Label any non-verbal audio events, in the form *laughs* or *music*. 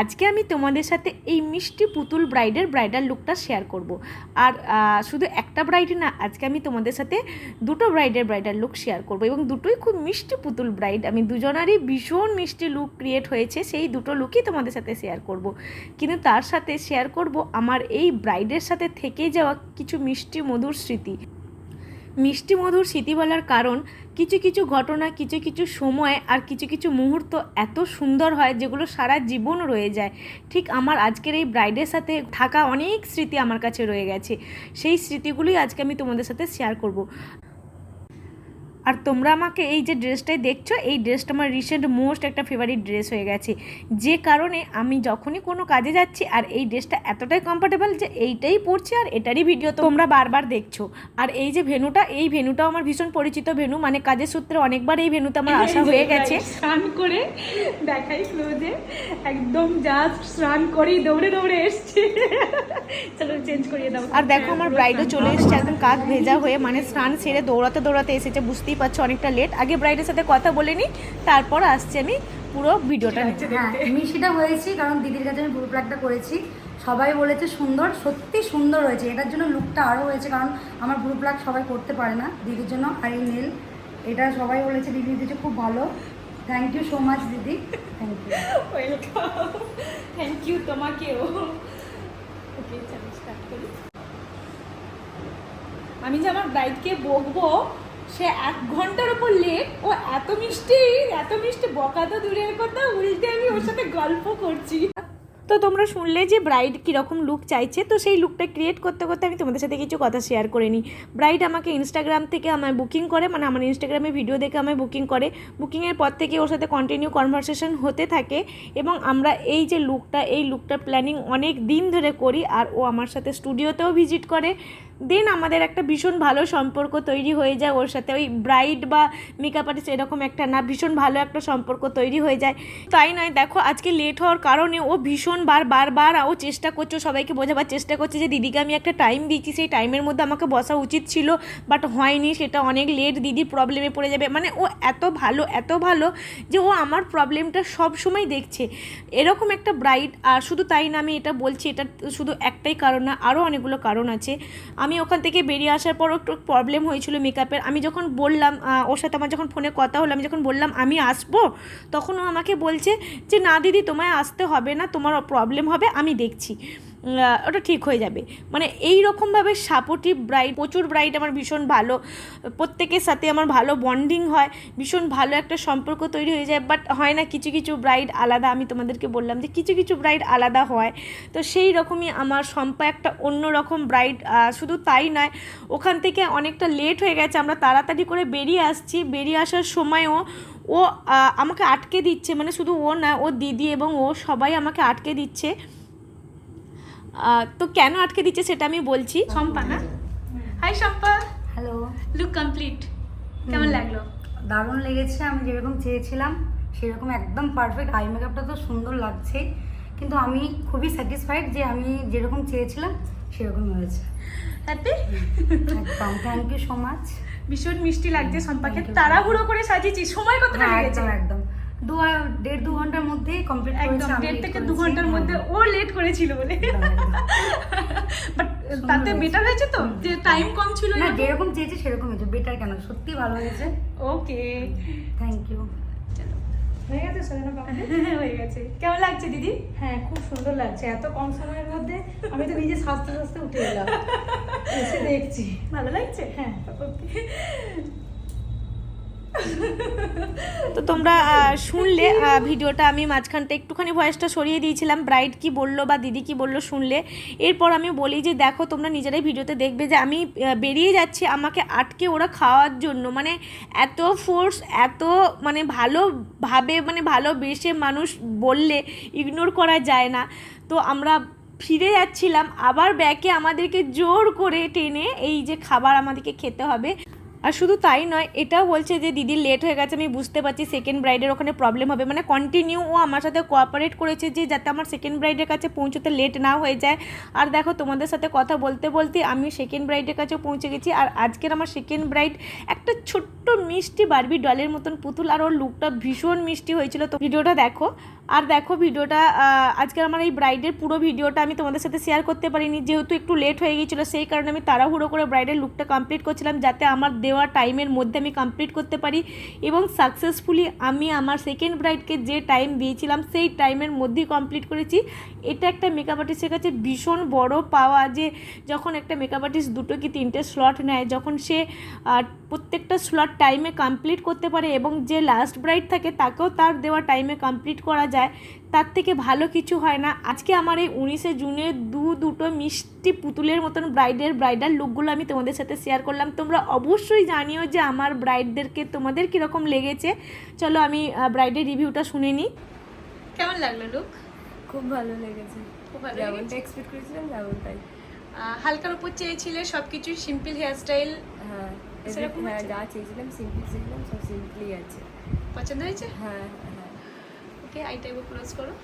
আজকে আমি তোমাদের সাথে এই মিষ্টি পুতুল ব্রাইডের ব্রাইডাল লুকটা শেয়ার করব। আর শুধু একটা ব্রাইড না, আজকে আমি তোমাদের সাথে দুটো ব্রাইডের ব্রাইডাল লুক শেয়ার করব এবং দুটোই খুব মিষ্টি পুতুল ব্রাইড। আমি দুজনারই ভীষণ মিষ্টি লুক ক্রিয়েট হয়েছে, সেই দুটো লুকই তোমাদের সাথে শেয়ার করব। কিন্তু তার সাথে শেয়ার করব আমার এই ব্রাইডের সাথে থেকে যাওয়া কিছু মিষ্টি মধুর স্মৃতি। মিষ্টি মধুর স্মৃতি বলার কারণ কিছু কিছু ঘটনা, কিছু কিছু সময় আর কিছু কিছু মুহূর্ত এত সুন্দর হয় যেগুলো সারা জীবন রয়ে যায়। ঠিক আমার আজকের এই ব্রাইডের সাথে থাকা অনেক স্মৃতি আমার কাছে রয়ে গেছে। সেই স্মৃতিগুলোই আজকে আমি তোমাদের সাথে শেয়ার করব। আর তোমরা আমাকে এই যে ড্রেসটাই দেখছ এই ড্রেসটা আমার রিসেন্ট মোস্ট একটা ফেভারিট ড্রেস হয়ে গেছে। যে কারণে আমি যখনই কোনো কাজে যাচ্ছি আর এই ড্রেসটা এতটাই কমফোর্টেবল যে এইটাই পরছি আর এটারই ভিডিও তোমরা বারবার দেখছ। আর এই যে ভেনুটা এই ভেনুটাও আমার ভীষণ পরিচিত ভেনু মানে কাজের সূত্রে অনেকবার এই ভেনুতে আমার আসা হয়ে গেছে। স্নান করে দেখাই ক্লোজে একদম জাস্ট স্নান করেই দৌড়ে দৌড়ে এসছে। চলো চেঞ্জ করিয়ে দাও। আর দেখো আমার ব্রাইডও চলে এসেছে একদম কাক ভেজা হয়ে মানে স্নান সেরে দৌড়াতে দৌড়াতে এসেছে বুঝতেই পারছ অনেকটা লেট আগে ব্রাইডের সাথে কথা বলে নিই তারপর আসছি আমি পুরো ভিডিওটা হ্যাঁ মিষ্টিটা হয়েছি কারণ দিদির কাছে আমি পুরো প্লাগটা করেছি। সবাই বলেছে সুন্দর সত্যি সুন্দর হয়েছে। এটার জন্য লুকটা আরও হয়েছে কারণ আমার পুরো প্লাগ সবাই করতে পারে না দিদির জন্য আর এই নেল এটা সবাই বলেছে দিদি দিদিকে খুব ভালো। থ্যাংক ইউ সো মাচ দিদি। Thank you welcome thank you তোমাকেও। ওকে স্টার্ট করি। আমি যে আমার ব্রাইডকে বকবো সে এক ঘণ্টার উপর লেট। ও এত মিষ্টি এত মিষ্টি, বকা তো দূরের কথা, উল্টে আমি ওর সাথে গল্প করছি। তো তোমরা শুনলে যে ব্রাইড কীরকম লুক চাইছে, তো সেই লুকটা ক্রিয়েট করতে করতে আমি তোমাদের সাথে কিছু কথা শেয়ার করে নিই। ব্রাইড আমাকে ইনস্টাগ্রাম থেকে আমায় বুকিং করে মানে আমার ইনস্টাগ্রামে ভিডিও দেখে আমায় বুকিং করে। বুকিংয়ের পর থেকে ওর সাথে কন্টিনিউ কনভারসেশন হতে থাকে এবং আমরা এই যে লুকটা এই লুকটার প্ল্যানিং অনেক দিন ধরে করি, আর ও আমার সাথে স্টুডিওতেও ভিজিট করে। দেন আমাদের একটা ভীষণ ভালো সম্পর্ক তৈরি হয়ে যায় ওর সাথে। ওই ব্রাইড বা মেকআপ আর্টিস্ট এরকম একটা না, ভীষণ ভালো একটা সম্পর্ক তৈরি হয়ে যায়। তাই নয়, দেখো আজকে লেট হওয়ার কারণে ও ভীষণ বার বারবার ও চেষ্টা করছে, সবাইকে বোঝাবার চেষ্টা করছে যে, দিদিকে আমি একটা টাইম দিচ্ছি সেই টাইমের মধ্যে আমাকে বসা উচিত ছিল বাট হয়নি, সেটা অনেক লেট দিদি প্রবলেমে পড়ে যাবে। মানে ও এত ভালো এত ভালো যে ও আমার প্রবলেমটা সব সময় দেখছে। এরকম একটা ব্রাইট আর শুধু তাই না, আমি এটা বলছি, এটা শুধু একটাই কারণ না আরও অনেকগুলো কারণ আছে। আমি ওখান থেকে বেরিয়ে আসার পর একটু প্রবলেম হয়েছিল মেকআপের আমি যখন বললাম ওর সাথে আমার যখন ফোনে কথা হলো, আমি যখন বললাম, আমি আসব? তখন ও আমাকে বলছে যে, না দিদি, তোমায় আসতে হবে না তোমার প্রবলেম হবে, আমি দেখছি। ওটা ঠিক হয়ে যাবে। মানে এই রকমভাবে সাপোর্টিভ ব্রাইড প্রচুর ব্রাইড আমার ভীষণ ভালো, প্রত্যেকের সাথে আমার ভালো বন্ডিং হয়, ভীষণ ভালো একটা সম্পর্ক তৈরি হয়ে যায় বাট হয় না কিছু কিছু ব্রাইড আলাদা, আমি তোমাদেরকে বললাম যে কিছু কিছু ব্রাইড আলাদা হয়। তো সেই রকমই আমার সম্পা একটা অন্য রকম ব্রাইড শুধু তাই নয়, ওখান থেকে অনেকটা লেট হয়ে গেছে, আমরা তাড়াতাড়ি করে বেরিয়ে আসছি, বেরিয়ে আসার সময়ও ও আমাকে আটকে দিচ্ছে মানে শুধু ও না, ও দিদি এবং ও সবাই আমাকে আটকে দিচ্ছে। তো কেন আটকে দিচ্ছে সেটা আমি বলছি। শম্পা না? Hi Shampa. Hello look complete কেমন লাগল? দারুণ লেগেছে আমি যেরকম চেয়েছিলাম সেরকম একদম পারফেক্ট আই মেকআপটা তো সুন্দর লাগছে কিন্তু আমি খুবই স্যাটিসফাইড যে আমি যেরকম চেয়েছিলাম সেরকম হয়েছে। হ্যাপি একদম থ্যাংক ইউ সো মাচ ভীষণ মিষ্টি লাগছে you. তাড়াহুড়ো করে সাজিয়েছি সময় কতটা হ্যাঁ লেগেছে? একদম একদম। দু আর- দেড় দু ঘণ্টার মধ্যেই কমপ্লিট একদম দেড় থেকে দু ঘণ্টার মধ্যে ও লেট করেছিল বলে। *laughs* বাট তাতে বেটার হয়েছে তো? যে টাইম কম ছিল না যেরকম চেয়েছি সেরকম হয়েছে। বেটার কেন? সত্যি ভালো হয়েছে। ওকে থ্যাংক ইউ হয়ে গেছে সাজানো *laughs* হয়ে গেছে। কেমন লাগছে দিদি? হ্যাঁ খুব সুন্দর লাগছে। এত কম সময়ের মধ্যে আমি তো নিজে সাজতে সাজতে উঠে এলাম *laughs* এসে দেখছি। ভালো লাগছে? হ্যাঁ। ওকে তো তোমরা শুনলে ভিডিওটা। আমি মাঝখানটা একটুখানি ভয়েসটা সরিয়ে দিয়েছিলাম। ব্রাইড কি বলল বা দিদি কি বলল শুনলে। এরপর আমি বলি যে, দেখো, তোমরা নিজেরাই ভিডিওতে দেখবে যে, আমি বেরিয়ে যাচ্ছি আমাকে আটকে ওরা খাওয়ার জন্য। মানে এত ফোর্স এত মানে ভালোভাবে মানে ভালোবেসে মানুষ বললে ইগনোর করা যায় না। তো আমরা ফিরে যাচ্ছিলাম। আবার ব্যাকে আমাদেরকে জোর করে টেনে এই যে খাবার আমাদেরকে খেতে হবে। আর শুধু তাই নয়, এটাও বলছে যে দিদি লেট হয়ে গেছে, আমি বুঝতে পারছি সেকেন্ড ব্রাইডের ওখানে প্রবলেম হবে। মানে কন্টিনিউ ও আমার সাথে কোঅপারেট করেছে যে যাতে আমার সেকেন্ড ব্রাইডের কাছে পৌঁছতে লেট না হয়ে যায়। আর দেখো তোমাদের সাথে কথা বলতে বলতে আমি সেকেন্ড ব্রাইডের কাছে পৌঁছে গেছি। আর আজকের আমার সেকেন্ড ব্রাইড একটা ছোট্ট মিষ্টি বারবি ডলের মতন পুতুল, আর ওর লুকটা ভীষণ মিষ্টি হয়েছিল। তো ভিডিওটা দেখো। আর দেখো ভিডিওটা আজকের আমার এই ব্রাইডের পুরো ভিডিওটা আমি তোমাদের সাথে শেয়ার করতে পারিনি। যেহেতু একটু লেট হয়ে গিয়েছিল, সেই কারণে আমি তাড়াহুড়ো করে ব্রাইডের লুকটা কমপ্লিট করছিলাম, যাতে আমার দেওয়া টাইমের মধ্যে আমি কমপ্লিট করতে পারি এবং সাকসেসফুলি আমি আমার সেকেন্ড ব্রাইডকে যে টাইম দিয়েছিলাম, সেই টাইমের মধ্যেই কমপ্লিট করেছি। এটা একটা মেকআপ আর্টিস্টের কাছে ভীষণ বড় পাওয়া যে যখন একটা মেকআপ আর্টিস্ট দুটো কি তিনটে স্লট নেয়, যখন সে প্রত্যেকটা স্লট টাইমে কমপ্লিট করতে পারে এবং যে লাস্ট ব্রাইড থাকে, তাকেও তার দেওয়া টাইমে কমপ্লিট করা যায়, তার থেকে ভালো কিছু হয় না। আজকে আমার এই উনিশে জুনে দু দুটো মিষ্টি পুতুলের মতন ব্রাইডের ব্রাইডাল লুকগুলো আমি তোমাদের সাথে শেয়ার করলাম। তোমরা অবশ্যই জানিও যে আমার ব্রাইডদেরকে তোমাদের কীরকম লেগেছে। চলো আমি ব্রাইডের রিভিউটা শুনে নিই। কেমন লাগল লুক খুব ভালো লেগেছে। খুব ভালো এক্সপেক্ট করেছিলাম তেমনটাই। হালকার উপর চেয়েছিলে সব কিছু সিম্পল হেয়ারস্টাইল হ্যাঁ সেরকম হ্যাঁ যা চেয়েছিলাম সিম্পল চেয়েছিলাম সব সিম্পলই আছে। পছন্দ হয়েছে? হ্যাঁ হ্যাঁ। ওকে আইটা ক্লোজ করো।